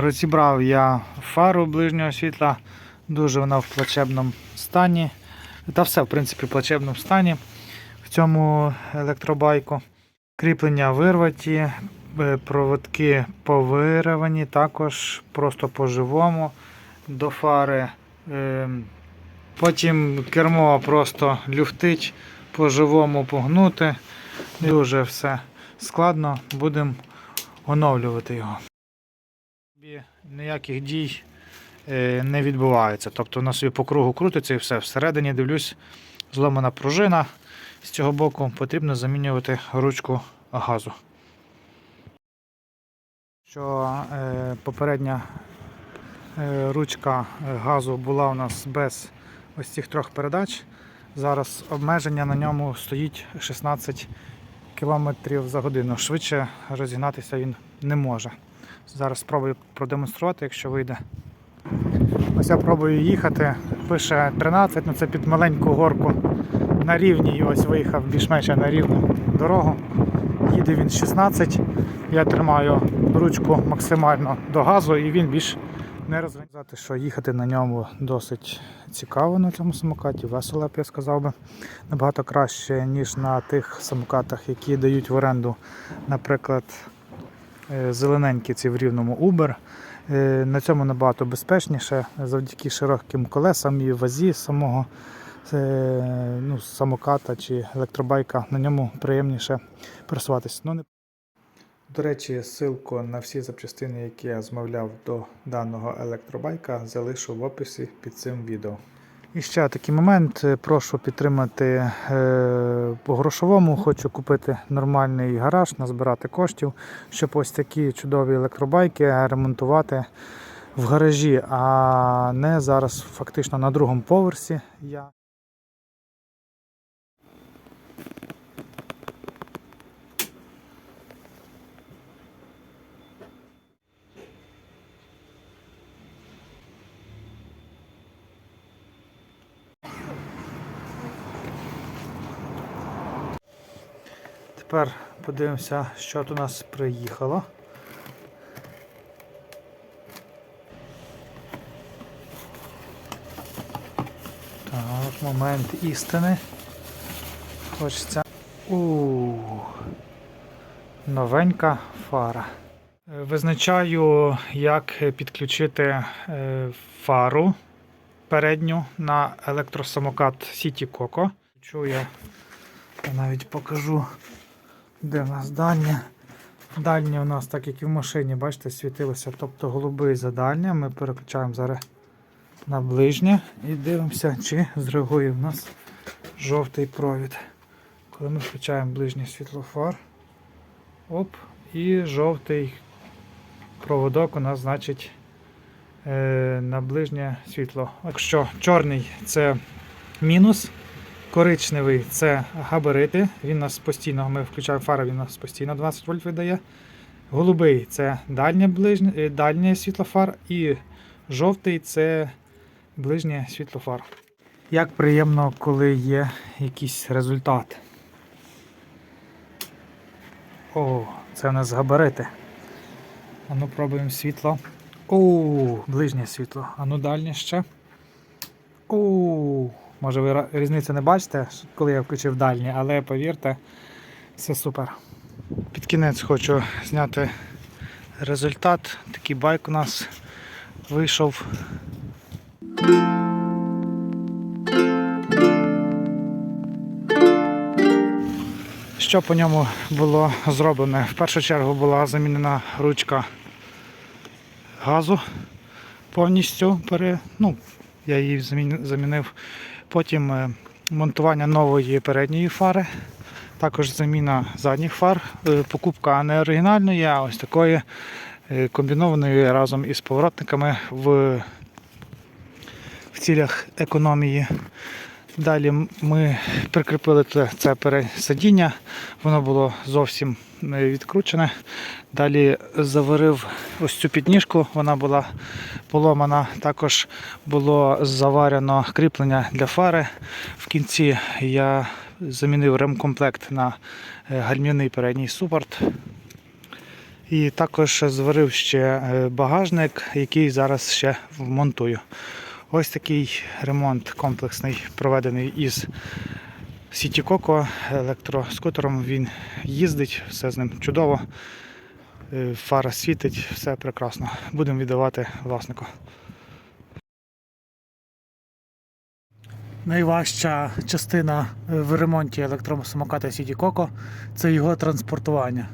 Розібрав я фару ближнього світла, дуже вона в плачебному стані. Та все, в принципі, в плачебному стані в цьому електробайку. Кріплення вирваті, е, проводки повиривані, також просто по-живому до фари. Ем, Потім кермо просто люфтить, по-живому погнути. Дуже все складно, будемо оновлювати його. Собі Ніяких дій е, не відбувається. Тобто воно собі по кругу крутиться і все. Всередині дивлюсь, зломана пружина. З цього боку потрібно замінювати ручку газу. Що е, попередня е, ручка е, газу була у нас без ось цих трьох передач. Зараз обмеження на ньому стоїть 16 км за годину. Швидше розігнатися він не може. Зараз спробую продемонструвати, якщо вийде. Ось я пробую їхати. Пише 13, ну це під маленьку горку на рівній. Ось виїхав більш-менш на рівну дорогу. Їде він 16. Я тримаю ручку максимально до газу і він більш не розвинувати, що їхати на ньому досить цікаво на цьому самокаті, весело, б я сказав би. Набагато краще, ніж на тих самокатах, які дають в оренду, наприклад, зелененькі ці в рівному Uber. Е, На цьому набагато безпечніше завдяки широким колесам і вазі самого е, ну, самоката чи електробайка. На ньому приємніше пересуватися. Ну, не до речі, ссылку на всі запчастини, які я змовляв до даного електробайка, залишу в описі під цим відео. І ще такий момент. е, Прошу підтримати е, по грошовому. Хочу купити нормальний гараж, назбирати коштів, щоб ось такі чудові електробайки ремонтувати в гаражі, а не зараз фактично на другому поверсі. Я Тепер подивимося, що тут у нас приїхало. Так, момент істини. Хочеться. У новенька фара. Визначаю, як підключити е, фару передню на електросамокат City Coco. Чую я навіть покажу, де в нас дальнє. Дальнє у нас, так як і в машині, бачите, світилося, тобто голубий за дальнє. Ми переключаємо зараз на ближнє і дивимося, чи зреагує в нас жовтий провід. Коли ми включаємо ближній світлофар, оп, і жовтий проводок у нас значить е, на ближнє світло. Якщо чорний це мінус, Коричневий це габарити. Він нас постійно, ми включаємо фари, він нас постійно 12 вольт видає. Голубий це дальнє, ближнє, е, дальнє світлофар. І жовтий це ближнє світлофар. Як приємно, коли є якийсь результат. О, це у нас габарити. А ну пробуємо світло. О, ближнє світло. А ну дальнє ще. О, може ви різницю не бачите, коли я включив дальнє, але повірте, все супер. Під кінець хочу зняти результат. Такий байк у нас вийшов. Що по ньому було зроблено? В першу чергу була замінена ручка газу повністю ну, я її замінив. Потім е, монтування нової передньої фари, також заміна задніх фар, Е, покупка не оригінальної, а ось такої е, комбінованої разом із поворотниками в, в цілях економії. Далі ми прикріпили це, це пересадіння, воно було зовсім е, відкручене. Далі заварив ось цю підніжку, вона була поломана. Також було заварено кріплення для фари. В кінці я замінив ремкомплект на е, гальмівний передній супорт. І також зварив ще е, багажник, який зараз ще вмонтую. Ось такий ремонт комплексний проведений із Сіті Коко електроскутером. Він їздить, все з ним чудово. Е, Фара світить, все прекрасно. Будемо віддавати власнику. Найважча частина в ремонті електромасамоката Сіті Коко це його транспортування.